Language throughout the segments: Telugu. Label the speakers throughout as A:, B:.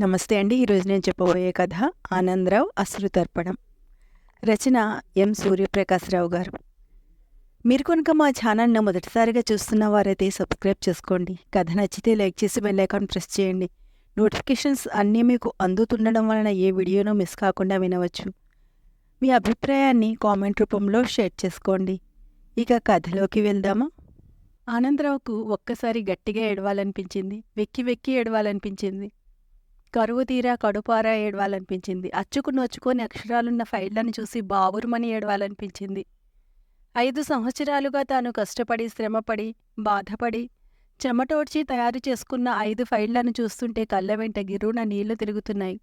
A: నమస్తే అండి. ఈరోజు నేను చెప్పబోయే కథ ఆనందరావు అశ్రుతర్పణం. రచన ఎం. సూర్యప్రకాశ్రావు గారు. మీరు కనుక మా ఛానల్ని మొదటిసారిగా చూస్తున్న వారైతే సబ్స్క్రైబ్ చేసుకోండి. కథ నచ్చితే లైక్ చేసి బెల్ ఐకాన్ ప్రెస్ చేయండి. నోటిఫికేషన్స్ అన్నీ మీకు అందుతుండడం వలన ఏ వీడియోనో మిస్ కాకుండా వినవచ్చు. మీ అభిప్రాయాన్ని కామెంట్ రూపంలో షేర్ చేసుకోండి. ఇక కథలోకి వెళ్దామా? ఆనందరావుకు ఒక్కసారి గట్టిగా ఏడవాలనిపించింది. వెక్కి వెక్కి ఏడవాలనిపించింది. కరువు తీరా కడుపారా ఏడవాలనిపించింది. అచ్చుకు నొచ్చుకొని అక్షరాలున్న ఫైళ్ళను చూసి బావురుమని ఏడవాలనిపించింది. ఐదు సంవత్సరాలుగా తాను కష్టపడి శ్రమపడి బాధపడి చెమటోడ్చి తయారు చేసుకున్న ఐదు ఫైళ్ళను చూస్తుంటే కళ్ళ వెంట గిరున నీళ్ళు తిరుగుతున్నాయి.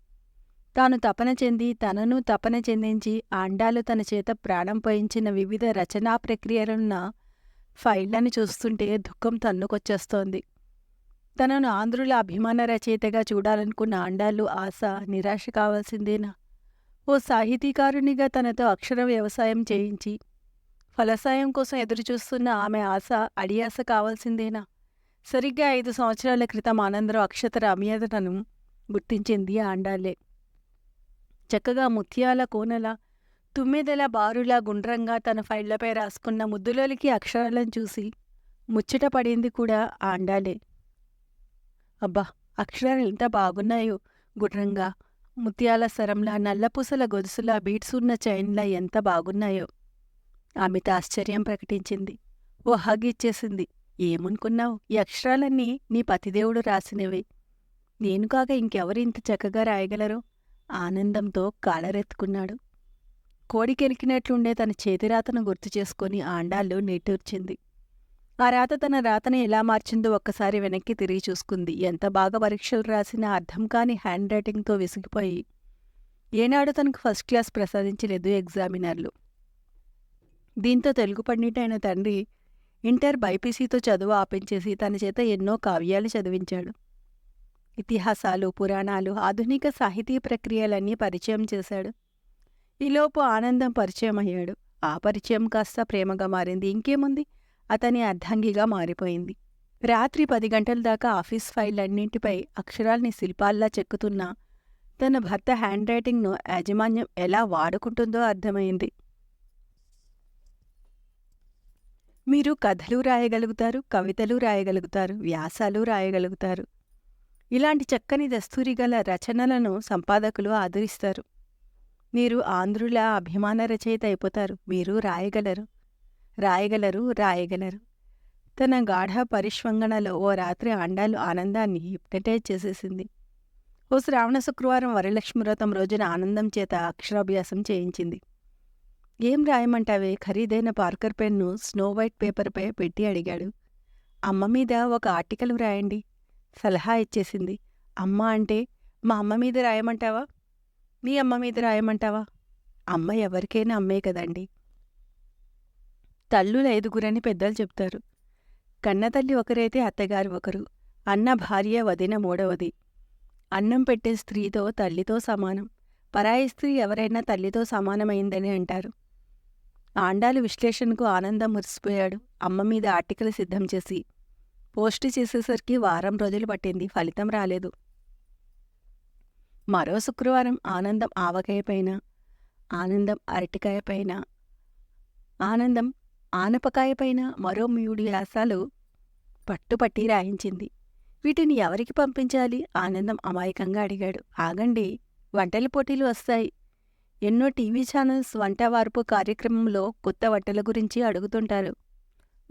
A: తాను తపన చెంది తనను తపన చెందించి ఆండాలు తన చేత ప్రాణం పోయించిన వివిధ రచనా ప్రక్రియలున్న ఫైళ్ళను చూస్తుంటే దుఃఖం తన్నుకొచ్చేస్తోంది. తనను ఆంధ్రుల అభిమాన రచయితగా చూడాలనుకున్న ఆండాళ్ళు ఆశ నిరాశ కావాల్సిందేనా? ఓ సాహితీకారునిగా తనతో అక్షర వ్యవసాయం చేయించి ఫలసాయం కోసం ఎదురుచూస్తున్న ఆమె ఆశ అడియాస కావాల్సిందేనా? సరిగ్గా ఐదు సంవత్సరాల క్రితం ఆనందరావు అక్షతర అమియతను గుర్తించింది ఆండాలే చక్కగా ముత్యాల కోనల తుమ్మెదల బారులా గుండ్రంగా తన ఫైళ్ళపై రాసుకున్న ముద్దులోలికి అక్షరాలను చూసి ముచ్చట పడింది కూడా ఆండాలే అబ్బా! అక్షరాలు ఎంత బాగున్నాయో! గుర్రంగా! ముత్యాల సరంలా నల్లపూసల గొలుసులా బీట్స్ ఉన్న చైన్లా ఎంత బాగున్నాయో! అమిత ఆశ్చర్యం ప్రకటించింది. ఓ హగ్ ఇచ్చేసింది. ఏమనుకున్నావు? ఈ అక్షరాలన్నీ నీ పతిదేవుడు రాసినవి. నేను కాక ఇంకెవరు ఇంత చక్కగా రాయగలరో? ఆనందంతో కాలరెత్తుకున్నాడు. కోడికెలికినట్లుండే తన చేతిరాతను గుర్తు చేసుకుని ఆండాళ్ళు నిట్టూర్చింది. ఆ రాత తన రాతను ఎలా మార్చిందో ఒక్కసారి వెనక్కి తిరిగి చూసుకుంది. ఎంత బాగా పరీక్షలు రాసినా అర్థం కాని హ్యాండ్ రైటింగ్తో విసిగిపోయి ఏనాడు తనకు ఫస్ట్ క్లాస్ ప్రసాదించలేదు ఎగ్జామినర్లు. దీంతో తెలుగు పండిటైన తండ్రి ఇంటర్ బైపీసీతో చదువు ఆపించేసి తన చేత ఎన్నో కావ్యాలు చదివించాడు. ఇతిహాసాలు పురాణాలు ఆధునిక సాహితీ ప్రక్రియలన్నీ పరిచయం చేశాడు. ఈలోపు ఆనందం పరిచయం అయ్యాడు ఆ పరిచయం కాస్త ప్రేమగా మారింది. ఇంకేముంది? అతని అర్ధాంగిగా మారిపోయింది. రాత్రి పది గంటల దాకా ఆఫీస్ ఫైళ్ళన్నింటిపై అక్షరాల్ని శిల్పాల్లా చెక్కుతున్న తన భర్త హ్యాండ్ రైటింగ్ను యాజమాన్యం ఎలా వాడుకుంటుందో అర్థమైంది. మీరు కథలు రాయగలుగుతారు కవితలు రాయగలుగుతారు వ్యాసాలు రాయగలుగుతారు. ఇలాంటి చక్కని దస్తూరి గల రచనలను సంపాదకులు ఆదరిస్తారు. మీరు ఆంధ్రుల అభిమాన రచయిత అయిపోతారు మీరు రాయగలరు. రాయగలరు రాయగలరు. తన గాఢ పరిష్వంగణలో ఓ రాత్రి ఆండాలు ఆనందాన్ని హిప్నటైజ్ చేసేసింది. ఓ శ్రావణ శుక్రవారం వరలక్ష్మి వ్రతం రోజున ఆనందం చేత అక్షరాభ్యాసం చేయించింది. ఏం రాయమంటావే? ఖరీదైన పార్కర్ పెన్ను స్నో వైట్ పేపర్పై పెట్టి అడిగాడు. అమ్మ మీద ఒక ఆర్టికల్ వ్రాయండి. సలహా ఇచ్చేసింది. అమ్మ అంటే మా అమ్మ మీద రాయమంటావా? మీ అమ్మ మీద రాయమంటావా? అమ్మ ఎవరికైనా అమ్మే కదండి. తల్లులు ఐదుగురని పెద్దలు చెప్తారు. కన్నతల్లి ఒకరైతే అత్తగారు ఒకరు. అన్న భార్య వదిన మూడవది. అన్నం పెట్టే స్త్రీతో తల్లితో సమానం. పరాయి స్త్రీ ఎవరైనా తల్లితో సమానమైందని అంటారు. ఆండాలు విశ్లేషణకు ఆనందం మురిసిపోయాడు. అమ్మ మీద ఆర్టికల్ సిద్ధం చేసి పోస్టు చేసేసరికి వారం రోజులు పట్టింది. ఫలితం రాలేదు. మరో శుక్రవారం ఆనందం ఆవకాయ పైన ఆనందం అరటికాయ పైన ఆనందం ఆనపకాయపైన మరో మూడు వ్యాసాలు పట్టుపట్టి రాయించింది. వీటిని ఎవరికి పంపించాలి? ఆనందం అమాయకంగా అడిగాడు. ఆగండి వంటల పోటీలు వస్తాయి. ఎన్నో టీవీ ఛానల్స్ వంట వార్పు కార్యక్రమంలో కొత్త వంటల గురించి అడుగుతుంటారు.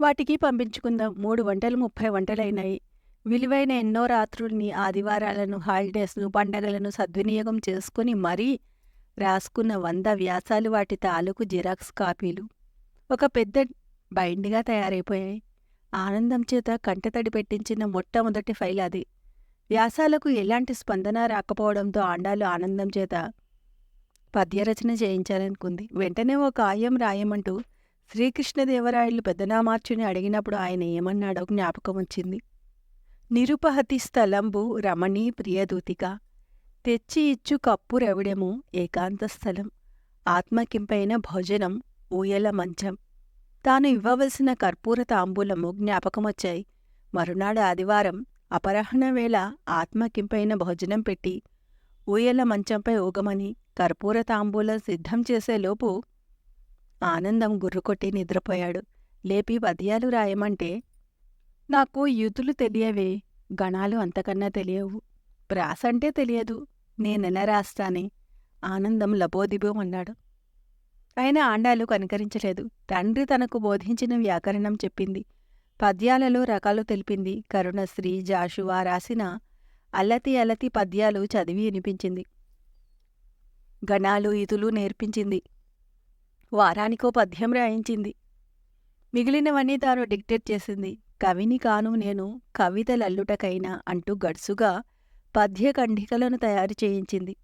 A: వాటికి పంపించుకుందాం. మూడు వంటలు ముప్పై వంటలైనాయి. విలువైన ఎన్నో రాత్రుల్ని ఆదివారాలను హాలిడేస్ను పండగలను సద్వినియోగం చేసుకుని మరీ రాసుకున్న వంద వ్యాసాలు వాటి తాలూకు జిరాక్స్ కాపీలు. ఒక పెద్ద బైండ్గా తయారైపోయాయి. ఆనందం చేత కంటతడి పెట్టించిన మొట్టమొదటి ఫైల్ అది. వ్యాసాలకు ఎలాంటి స్పందన రాకపోవడంతో ఆండాలు ఆనందం చేత పద్యరచన చేయించాలనుకుంది. వెంటనే ఓ కాయం రాయమంటూ శ్రీకృష్ణదేవరాయలు పెద్దనామార్చుని అడిగినప్పుడు ఆయన ఏమన్నాడో జ్ఞాపకం వచ్చింది. నిరుపహతి స్థలంబు రమణీ ప్రియదూతిక. తెచ్చి ఇచ్చు కప్పు రవిడెము ఏకాంత స్థలం. ఆత్మకింపైన భోజనం ఊయల మంచం. తాను ఇవ్వవలసిన కర్పూర తాంబూలము జ్ఞాపకమొచ్చాయి. మరునాడు ఆదివారం అపరాహ్న వేళ ఆత్మకింపైన భోజనం పెట్టి ఊయల మంచంపై ఊగమని కర్పూర తాంబూలం సిద్ధం చేసేలోపు ఆనందం గుర్రుకొట్టి నిద్రపోయాడు. లేపి పద్యాలు రాయమంటే నాకు యుతులు తెలియవే గణాలు అంతకన్నా తెలియవు. ప్రాసంటే తెలియదు నేనెలా రాస్తానే? ఆనందం లబోదిబో అన్నాడు. అయినా ఆండాలు కనికరించలేదు. తండ్రి తనకు బోధించిన వ్యాకరణం చెప్పింది. పద్యాలలో రకాలు తెలిపింది. కరుణశ్రీ జాషువా రాసిన అల్లతి అల్లతి పద్యాలు చదివి వినిపించింది. గణాలు ఇతులు నేర్పించింది. వారానికో పద్యం రాయించింది. మిగిలినవన్నీ తాను డిక్టేట్ చేసింది. కవిని కాను నేను కవితలల్లుటకైనా అంటూ గడుసుగా పద్యఖండికలను తయారు చేయించింది.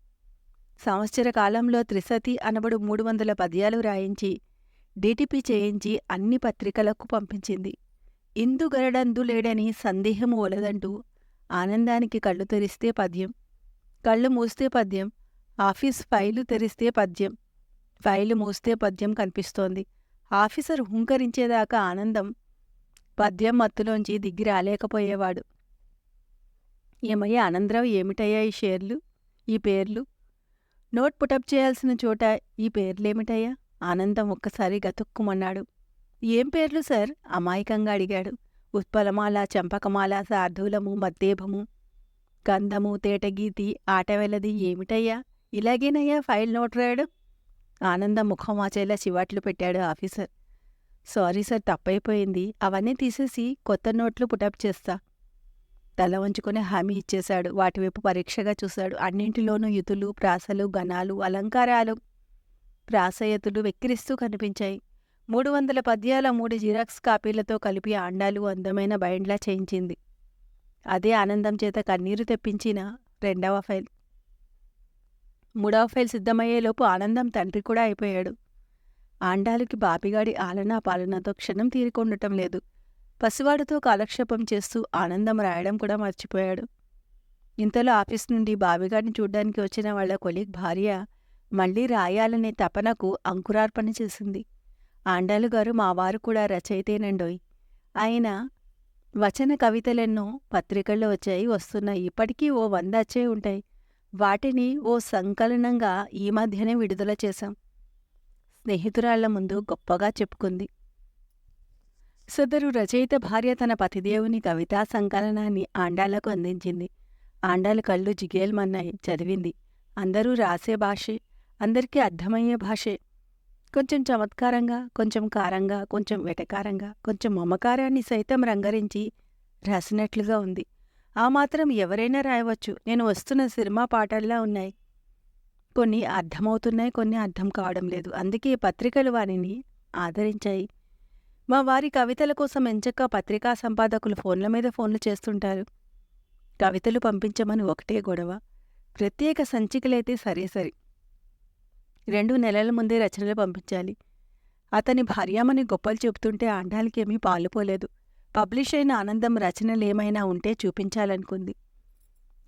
A: సంవత్సర కాలంలో త్రిసతి అనబడు మూడు వందల పద్యాలు రాయించి డిటిపి చేయించి అన్ని పత్రికలకు పంపించింది. ఇందు గరడందు లేడని సందేహము ఒలదంటూ ఆనందానికి కళ్ళు తెరిస్తే పద్యం కళ్ళు మూస్తే పద్యం ఆఫీస్ ఫైలు తెరిస్తే పద్యం ఫైలు మూస్తే పద్యం కనిపిస్తోంది. ఆఫీసర్ హుంకరించేదాకా ఆనందం పద్యం మత్తులోంచి దిగి రాలేకపోయేవాడు. ఏమయ్యా ఆనందరావు ఏమిటయ్యా ఈ షేర్లు ఈ పేర్లు? నోట్ పుటప్ చేయాల్సిన చోట ఈ పేర్లేమిటయ్యా? ఆనందం ఒక్కసారి గతుక్కుమన్నాడు. ఏం పేర్లు సార్? అమాయకంగా అడిగాడు. ఉత్పలమాల చంపకమాల సార్ధూలము మద్దేభము. గంధము తేటగీతి ఆటవెలది ఏమిటయ్యా? ఇలాగేనయ్యా ఫైల్ నోట్ రాయడు? ఆనందం ముఖం వాచేలా చివాట్లు పెట్టాడు ఆఫీసర్. సారీ సార్ తప్పైపోయింది. అవన్నీ తీసేసి కొత్త నోట్లు పుటప్ చేస్తా. తల వంచుకొని హామీ ఇచ్చేశాడు. వాటివైపు పరీక్షగా చూశాడు. అన్నింటిలోనూ యుతులు ప్రాసలు గణాలు అలంకారాలు ప్రాసయతులు వెక్కిరిస్తూ కనిపించాయి. మూడు వందల పద్యాల మూడు జిరాక్స్ కాపీలతో కలిపి ఆండాలు అందమైన బైండ్లా చేయించింది. అదే ఆనందం చేత కన్నీరు తెప్పించిన రెండవ ఫైల్. మూడవ ఫైల్ సిద్ధమయ్యేలోపు ఆనందం తండ్రి కూడా అయిపోయాడు. ఆండాలుకి బాపిగాడి ఆలనా పాలనతో క్షణం తీరికొండటం లేదు. పసివాడితో కాలక్షేపం చేస్తూ ఆనందం రాయడం కూడా మర్చిపోయాడు. ఇంతలో ఆఫీస్ నుండి బావిగాడిని చూడ్డానికి వచ్చిన వాళ్ళ కొలిగ్ భార్య మళ్ళీ రాయాలనే తపనకు అంకురార్పణ చేసింది. ఆండాలు గారు మా వారు కూడా రచయితేనండోయ్. ఆయన వచన కవితలెన్నో పత్రికల్లో వచ్చాయి వస్తున్నాయి. ఇప్పటికీ ఓ వంద వచ్చే ఉంటాయి. వాటిని ఓ సంకలనంగా ఈ మధ్యనే విడుదల చేశాం. స్నేహితురాళ్ళ ముందు గొప్పగా చెప్పుకుంది. సదరు రచయిత భార్య తన పతిదేవుని కవితా సంకలనాన్ని ఆండాలకు అందించింది. ఆండాల కళ్ళు జిగేల్మన్నాయి. చదివింది. అందరూ రాసే భాషే. అందరికీ అర్థమయ్యే భాషే. కొంచెం చమత్కారంగా కొంచెం కారంగా కొంచెం వెటకారంగా కొంచెం మమకారాన్ని సైతం రంగరించి రాసినట్లుగా ఉంది. ఆ మాత్రం ఎవరైనా రాయవచ్చు. నేను వస్తున్న సినిమా పాటల్లా ఉన్నాయి. కొన్ని అర్థమవుతున్నాయి కొన్ని అర్థం కావడం లేదు. అందుకే పత్రికలు వారిని ఆదరించాయి. మా వారి కవితల కోసం ఎంచక్క పత్రికా సంపాదకులు ఫోన్ల మీద ఫోన్లు చేస్తుంటారు. కవితలు పంపించమని ఒకటే గొడవ. ప్రత్యేక సంచికలైతే సరే సరి. రెండు నెలల ముందే రచనలు పంపించాలి. అతని భార్యామని గొప్పలు చెబుతుంటే ఆండాలకేమీ పాలుపోలేదు పబ్లిష్ అయిన ఆనందం రచనలేమైనా ఉంటే చూపించాలనుకుంది.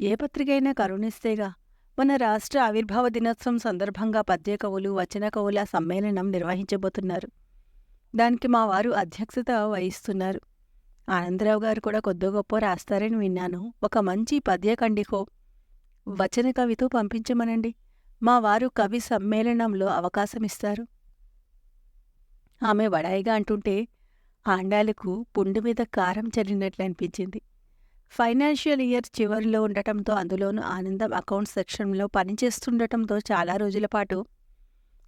A: ఏ పత్రికైనా కరుణిస్తేగా మన రాష్ట్ర ఆవిర్భావ దినోత్సవం సందర్భంగా పద్య కవులు వచన కవుల సమ్మేళనం నిర్వహించబోతున్నారు. దానికి మా వారు అధ్యక్షత వహిస్తున్నారు. ఆనందరావు గారు కూడా కొద్ది గొప్ప రాస్తారని విన్నాను. ఒక మంచి పద్యకండికో వచన కవితో పంపించమనండి. మా వారు కవి సమ్మేళనంలో అవకాశమిస్తారు. ఆమె వడాయిగా అంటుంటే ఆండాలకు పుండు మీద కారం చల్లినట్లు అనిపించింది. ఫైనాన్షియల్ ఇయర్ చివరిలో ఉండటంతో అందులోనూ ఆనందం అకౌంట్ సెక్షన్లో పనిచేస్తుండటంతో చాలా రోజుల పాటు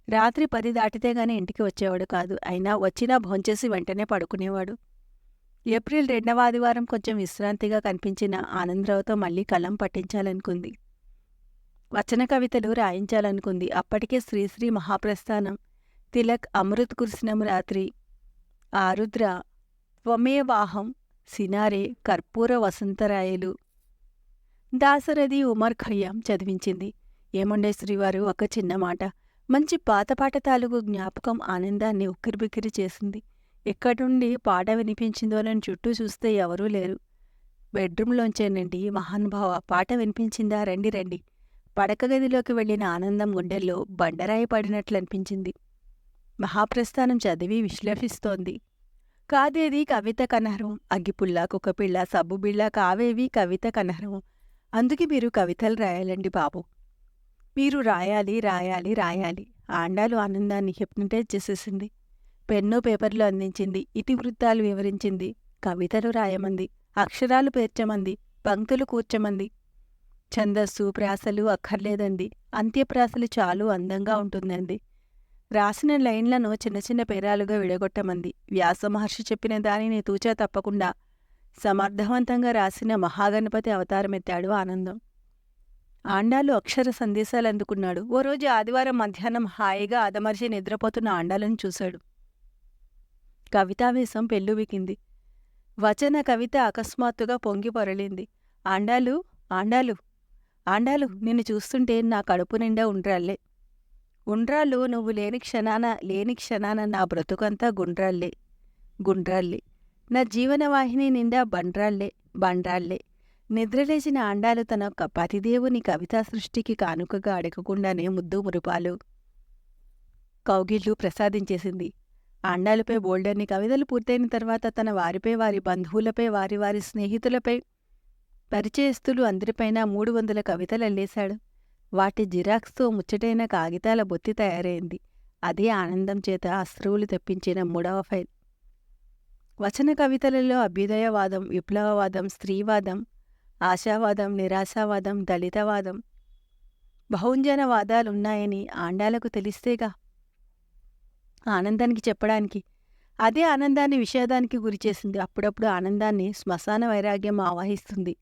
A: రాత్రి పది దాటితే గాని ఇంటికి వచ్చేవాడు కాదు. అయినా వచ్చినా భోంచేసి వెంటనే పడుకునేవాడు. ఏప్రిల్ రెండవ ఆదివారం కొంచెం విశ్రాంతిగా కనిపించిన ఆనందరావుతో మళ్ళీ కలం పట్టించాలనుకుంది. వచన కవితలు రాయించాలనుకుంది. అప్పటికే శ్రీశ్రీ మహాప్రస్థానం. తిలక్ అమృత్ కురిసినం రాత్రి. ఆరుద్ర త్వమేవాహం సినారే కర్పూర వసంతరాయలు దాసరథి ఉమర్ ఖయ్యాం చదివించింది. ఏముండే శ్రీవారు? ఒక చిన్న మాట. మంచి పాత పాట తాలూకు జ్ఞాపకం ఆనందాన్ని ఉక్కిరిబిక్కిరి చేసింది. ఎక్కడుండి పాట వినిపించిందోనని చుట్టూ చూస్తే ఎవరూ లేరు. బెడ్రూంలోంచేనండి మహానుభావ పాట వినిపించిందా? రండి రండి. పడక గదిలోకి వెళ్ళిన ఆనందం గుండెల్లో బండరాయి పడినట్లనిపించింది. మహాప్రస్థానం చదివి విశ్లేషిస్తోంది. కాదేది కవిత కనహరం? అగ్గిపుల్ల కుక్కపిల్ల సబ్బుబిళ్ళ కావేవి కవిత కనహరం? అందుకే మీరు కవితలు రాయాలండి బాబు. మీరు రాయాలి రాయాలి రాయాలి. ఆండాలు ఆనందాన్ని హిప్నటైజ్ చేసేసింది. పెన్ను పేపర్లు అందించింది ఇతివృత్తాలు వివరించింది కవితలు రాయమంది అక్షరాలు పేర్చమంది పంక్తులు కూర్చమంది. ఛందస్సు ప్రాసలు అక్కర్లేదండి. అంత్యప్రాసలు చాలు అందంగా ఉంటుందండి. రాసిన లైన్లను చిన్న చిన్న పేరాలుగా విడగొట్టమంది. వ్యాసమహర్షి చెప్పిన దానిని తూచా తప్పకుండా సమర్థవంతంగా రాసిన మహాగణపతి అవతారమెత్తాడు ఆనందం. ఆండాలు అక్షర సందేశాలు అందుకున్నాడు. ఓ రోజు ఆదివారం మధ్యాహ్నం హాయిగా ఆదమర్చి నిద్రపోతున్న ఆండాలను చూశాడు. కవితావేశం పెళ్ళువికింది వచన కవిత అకస్మాత్తుగా పొంగి పొరలింది. ఆండాలు ఆండాలు ఆండాలు నిన్ను చూస్తుంటే నా కడుపు నిండా ఉండ్రాళ్ళే. ఉండ్రాళ్ళు నువ్వు లేని క్షణాన లేని క్షణాన నా బ్రతుకంతా గుండ్రాళ్ళే. గుండ్రాళ్ళే. నా జీవనవాహిని నిండా బండ్రాళ్ళే బండ్రాళ్ళే. నిద్రలేచిన ఆండాలు తన పతిదేవుని కవితా సృష్టికి కానుకగా అడగకుండానే ముద్దు మురుపాలు. కౌగిళ్ళు ప్రసాదించేసింది. ఆండాలపై బోల్డర్ని కవితలు పూర్తయిన తర్వాత తన వారిపై వారి బంధువులపై వారి వారి స్నేహితులపై పరిచయస్తులు అందరిపైన మూడు వందల కవితలు అల్లేశాడు. వాటి జిరాక్స్తో ముచ్చటైన కాగితాల బొత్తి తయారైంది. అదే ఆనందం చేత అశ్రువులు తెప్పించిన మూడవ ఫైల్. వచన కవితలలో అభ్యుదయవాదం విప్లవవాదం స్త్రీవాదం ఆశావాదం నిరాశావాదం దళితవాదం. బహుంజనవాదాలున్నాయని ఆండాలకు తెలిస్తేగా? ఆనందానికి చెప్పడానికి. అదే ఆనందాన్ని విషాదానికి గురిచేసింది. అప్పుడప్పుడు ఆనందాన్ని శ్మశాన వైరాగ్యం ఆవాహిస్తుంది.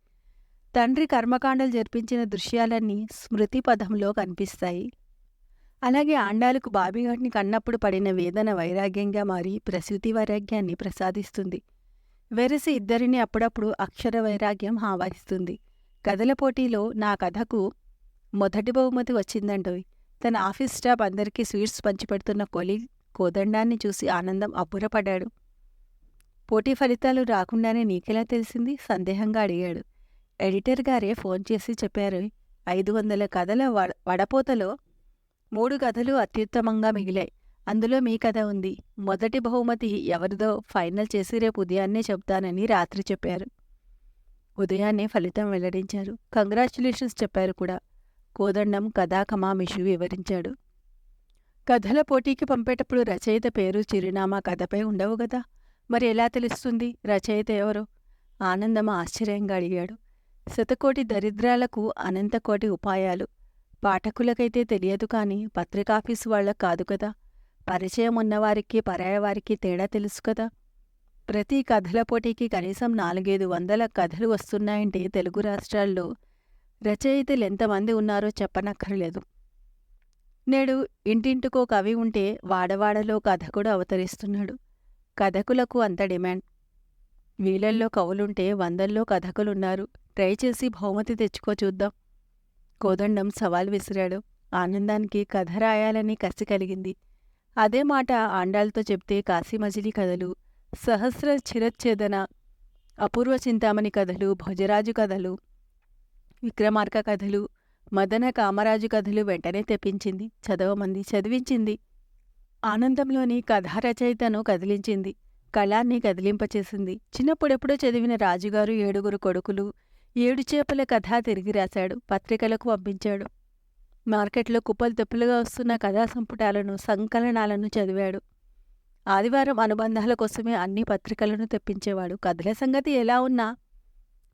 A: తండ్రి కర్మకాండలు జరిపించిన దృశ్యాలన్నీ స్మృతి పదంలో కనిపిస్తాయి. అలాగే ఆండాలకు బాబిగాటిని కన్నప్పుడు పడిన వేదన వైరాగ్యంగా మారి ప్రసూతి వైరాగ్యాన్ని ప్రసాదిస్తుంది. వెరసి ఇద్దరిని అప్పుడప్పుడు అక్షర వైరాగ్యం ఆవహిస్తుంది. కథల పోటీలో నా కథకు మొదటి బహుమతి వచ్చిందంటోయ్. తన ఆఫీస్ స్టాఫ్ అందరికీ స్వీట్స్ పంచిపెడుతున్న కొలి కోదండాన్ని చూసి ఆనందం అబ్బురపడ్డాడు. పోటీ ఫలితాలు రాకుండానే నీకెలా తెలిసింది? సందేహంగా అడిగాడు. ఎడిటర్ గారే ఫోన్ చేసి చెప్పారు ఐదు వందల కథల వడ వడపోతలో మూడు కథలు అత్యుత్తమంగా మిగిలాయి. అందులో మీ కథ ఉంది. మొదటి బహుమతి ఎవరిదో ఫైనల్ చేసి రేపు ఉదయాన్నే చెప్తానని రాత్రి చెప్పారు. ఉదయాన్నే ఫలితం వెల్లడించారు. కంగ్రాచులేషన్స్ చెప్పారు కూడా. కోదండం కథాకమామిషు వివరించాడు. కథల పోటీకి పంపేటప్పుడు రచయిత పేరు చిరునామా కథపై ఉండవు కదా మరి ఎలా తెలుస్తుంది? రచయిత ఎవరో? ఆనందం ఆశ్చర్యంగా అడిగాడు. శతకోటి దరిద్రాలకు అనంతకోటి ఉపాయాలు. పాఠకులకైతే తెలియదు కాని పత్రికాఫీసు వాళ్ళకు కాదు కదా? పరిచయం ఉన్నవారికి పరాయవారికి తేడా తెలుసు కదా. ప్రతి కథల పోటీకి కనీసం నాలుగైదు వందల కథలు వస్తున్నాయంటే తెలుగు రాష్ట్రాల్లో రచయితలు ఎంతమంది ఉన్నారో చెప్పనక్కర్లేదు. నేడు ఇంటింటికో కవి ఉంటే వాడవాడలో కథకుడు అవతరిస్తున్నాడు. కథకులకు అంత డిమాండ్. వీళ్ళల్లో కవులుంటే వందల్లో కథకులున్నారు. ట్రై చేసి బహుమతి తెచ్చుకో చూద్దాం. కోదండం సవాల్ విసిరాడు. ఆనందానికి కథ రాయాలని కసి కలిగింది. అదే మాట ఆండాళ్ళతో చెప్తే కాశీమజిలీ కథలు సహస్ర చిరచ్ఛేదన అపూర్వ చింతామణి కథలు భోజరాజు కథలు విక్రమార్క కథలు మదన కామరాజు కథలు వెంటనే తెప్పించింది చదవమంది చదివించింది. ఆనందంలోని కథారచయితను కదిలించింది కళాన్ని కదిలింపచేసింది. చిన్నప్పుడెప్పుడో చదివిన రాజుగారు ఏడుగురు కొడుకులు ఏడు చేపల కథ తిరిగి రాశాడు పత్రికలకు పంపించాడు. మార్కెట్లో కుప్పలు తెప్పులుగా వస్తున్న కథా సంపుటాలను సంకలనాలను చదివాడు. ఆదివారం అనుబంధాల కోసమే అన్ని పత్రికలను తెప్పించేవాడు. కథల సంగతి ఎలా ఉన్నా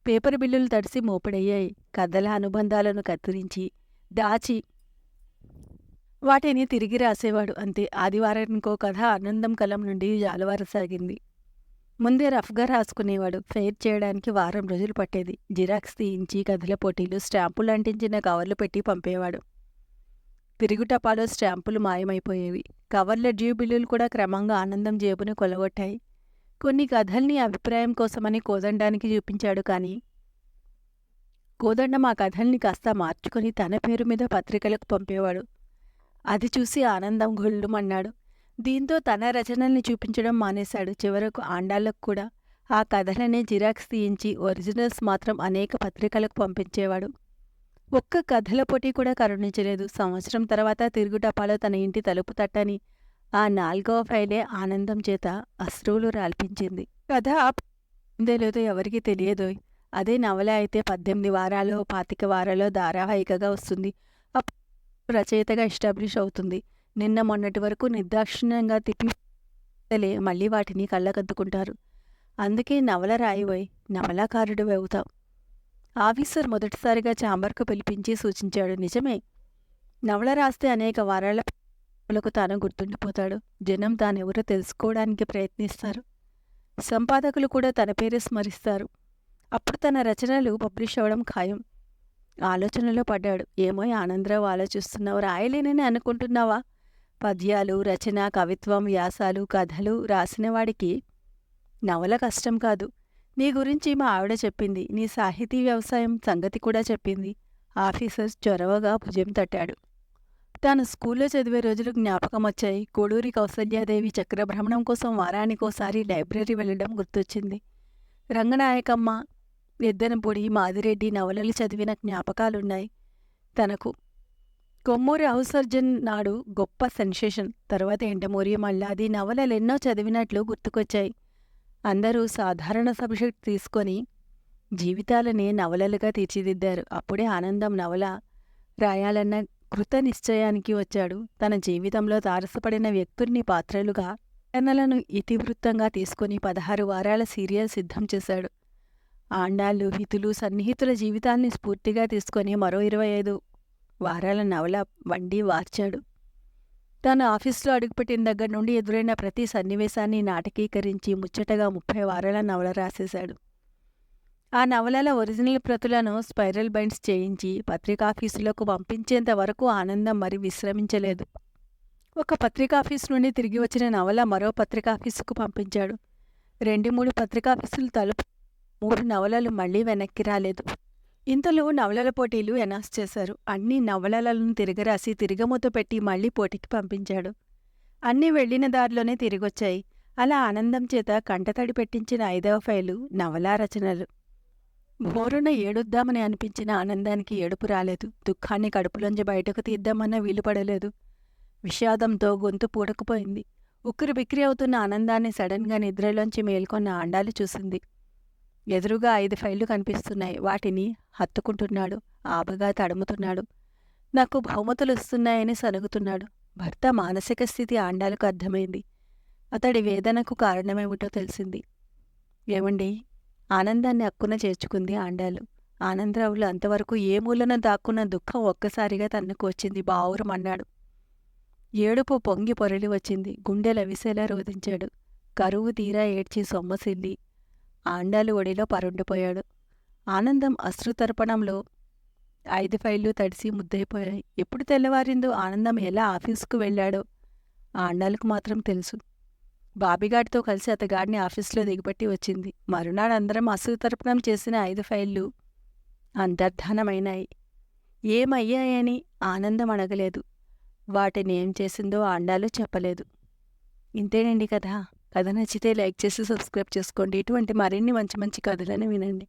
A: పేపర్ బిల్లులు తడిసి మోపడయ్యాయి. కథల అనుబంధాలను కత్తిరించి దాచి వాటిని తిరిగి రాసేవాడు. అంతే. ఆదివారానికో కథ ఆనందం కలం నుండి జాలవారసాగింది. ముందే రఫ్గా రాసుకునేవాడు. ఫెయిర్ చేయడానికి వారం రోజులు పట్టేది. జిరాక్స్ తీయించి కథల పోటీలు స్టాంపులు అంటించిన కవర్లు పెట్టి పంపేవాడు. తిరుగుటపాలో స్టాంపులు మాయమైపోయేవి. కవర్ల డ్యూ బిల్లులు కూడా క్రమంగా ఆనందం జేబును కొలగొట్టాయి. కొన్ని కథల్ని అభిప్రాయం కోసమని కోదండానికి చూపించాడు కానీ కోదండం ఆ కథల్ని కాస్త మార్చుకొని తన పేరు మీద పత్రికలకు పంపేవాడు. అది చూసి ఆనందం గుళ్ళుమన్నాడు దీంతో తన రచనల్ని చూపించడం మానేశాడు. చివరకు ఆండాళ్ళకు కూడా ఆ కథలనే జిరాక్స్ తీయించి ఒరిజినల్స్ మాత్రం అనేక పత్రికలకు పంపించేవాడు. ఒక్క కథల పోటీ కూడా కరుణించలేదు. సంవత్సరం తర్వాత తిరుగుటపాలో తన ఇంటి తలుపు తట్టని ఆ నాలుగవ ఫైలే ఆనందం చేత అశ్రువులు రాల్పించింది. కథ ఉందో లేదో ఎవరికీ తెలియదోయ్ అదే నవల అయితే పద్దెనిమిది వారాలో పాతిక వారాలో ధారావాహికగా వస్తుంది. అప్ రచయితగా ఎస్టాబ్లిష్ అవుతుంది. నిన్న మొన్నటి వరకు నిర్దాక్షిణ్యంగా తిప్పి మళ్ళీ వాటిని కళ్ళకద్దుకుంటారు. అందుకే నవల రాయివై నవలాకారుడు అవుతావు. ఆఫీసర్ మొదటిసారిగా చాంబర్కు పిలిపించి సూచించాడు. నిజమే. నవల రాస్తే అనేక వారాలకు తాను గుర్తుండిపోతాడు. జనం తానెవరో తెలుసుకోవడానికి ప్రయత్నిస్తారు. సంపాదకులు కూడా తన పేరే స్మరిస్తారు. అప్పుడు తన రచనలు పబ్లిష్ అవ్వడం ఖాయం. ఆలోచనలో పడ్డాడు. ఏమో ఆనందరావు ఆలోచిస్తున్నావు. రాయలేనని అనుకుంటున్నావా? పద్యాలు రచన కవిత్వం వ్యాసాలు కథలు రాసినవాడికి నవల కష్టం కాదు. నీ గురించి మా ఆవిడ చెప్పింది. నీ సాహితీ వ్యవసాయం సంగతి కూడా చెప్పింది. ఆఫీసర్ చొరవగా భుజం తట్టాడు. తాను స్కూల్లో చదివే రోజులు జ్ఞాపకం వచ్చాయి. కోడూరి కౌసల్యాదేవి చక్రభ్రమణం కోసం వారానికోసారి లైబ్రరీ వెళ్ళడం గుర్తొచ్చింది. రంగనాయకమ్మ ఎద్దనపొడి మాదిరెడ్డి నవలలు చదివిన జ్ఞాపకాలున్నాయి. తనకు కొమ్మూరి ఔసర్జన్ నాడు గొప్ప సెన్సేషన్. తర్వాత ఎండమూరి మల్లాది నవలలెన్నో చదివినట్లు గుర్తుకొచ్చాయి. అందరూ సాధారణ సబ్జెక్ట్ తీసుకొని జీవితాలని నవలలుగా తీర్చిదిద్దారు. అప్పుడే ఆనందం నవల రాయాలన్న కృత నిశ్చయానికి వచ్చాడు. తన జీవితంలో తారసపడిన వ్యక్తుల్ని పాత్రలుగా ఘటనలను ఇతివృత్తంగా తీసుకుని పదహారు వారాల సీరియల్ సిద్ధం చేశాడు. ఆండాళ్ళు హితులు సన్నిహితుల జీవితాల్ని స్ఫూర్తిగా తీసుకొని మరో ఇరవై ఐదు వారాల నవల వండి వార్చాడు. తాను ఆఫీస్లో అడుగుపెట్టిన దగ్గర నుండి ఎదురైన ప్రతి సన్నివేశాన్ని నాటకీకరించి ముచ్చటగా ముప్పై వారాల నవల రాసేశాడు. ఆ నవలల ఒరిజినల్ ప్రతులను స్పైరల్ బైండ్స్ చేయించి పత్రికాఫీసులకు పంపించేంత వరకు ఆనందం మరి విశ్రమించలేదు. ఒక పత్రికాఫీసు నుండి తిరిగి వచ్చిన నవల మరో పత్రికాఫీసుకు పంపించాడు. రెండు మూడు పత్రికాఫీసులు తలుపు మూడు నవలలు మళ్ళీ వెనక్కి రాలేదు. ఇంతలో నవలల పోటీలు ఎనాస్ చేశారు. అన్ని నవలలను తిరగరాసి తిరగమూత పెట్టి మళ్ళీ పోటీకి పంపించాడు. అన్నీ వెళ్ళిన దారిలోనే తిరిగొచ్చాయి. అలా ఆనందం చేత కంటతడి పెట్టించిన ఐదవ ఫైలు నవలా రచనలు. బోరున ఏడుద్దామని అనిపించిన ఆనందానికి ఏడుపు రాలేదు. దుఃఖాన్ని కడుపులోంచి బయటకు తీద్దామన్న వీలు పడలేదు. విషాదంతో గొంతు పూడకపోయింది. ఉక్కిరి బిక్కిరి అవుతున్న ఆనందాన్ని సడన్గా నిద్రలోంచి మేల్కొన్న ఆండాలు చూసింది. ఎదురుగా ఐదు ఫైళ్ళు కనిపిస్తున్నాయి. వాటిని హత్తుకుంటున్నాడు. ఆబగా తడుముతున్నాడు. నాకు బహుమతులు వస్తున్నాయని సనుగుతున్నాడు. భర్త మానసిక స్థితి ఆండాలకు అర్థమైంది. అతడి వేదనకు కారణమేమిటో తెలిసింది. ఏమండి? ఆనందాన్ని అక్కున చేర్చుకుంది ఆండాలు. ఆనందరావులు అంతవరకు ఏ మూలన దాక్కున్న దుఃఖం ఒక్కసారిగా తనకు వచ్చింది. బావురమన్నాడు ఏడుపు పొంగి పొరలి వచ్చింది. గుండెలవిసేలా రోధించాడు. కరువు తీరా ఏడ్చి సొమ్మసిల్లి ఆండాలు ఒడిలో పరుండిపోయాడు. ఆనందం అశ్రుతర్పణంలో ఐదు ఫైళ్ళు తడిసి ముద్దయిపోయాయి. ఎప్పుడు తెల్లవారిందో ఆనందం ఎలా ఆఫీసుకు వెళ్ళాడో ఆండాలకు మాత్రం తెలుసు. బాబిగాడితో కలిసి అతగాడిని ఆఫీసులో దిగుబట్టి వచ్చింది. మరునాడు అందరం అశ్రుతర్పణం చేసిన ఐదు ఫైళ్ళు అంతర్ధానమైనాయి. ఏమయ్యాయని ఆనందం అడగలేదు. వాటిని ఏం చేసిందో ఆండాలు చెప్పలేదు. ఇంతేనండి కదా కథ నచ్చితే లైక్ చేసి సబ్స్క్రైబ్ చేసుకోండి. ఇటువంటి మరిన్ని మంచి మంచి కథలను వినండి.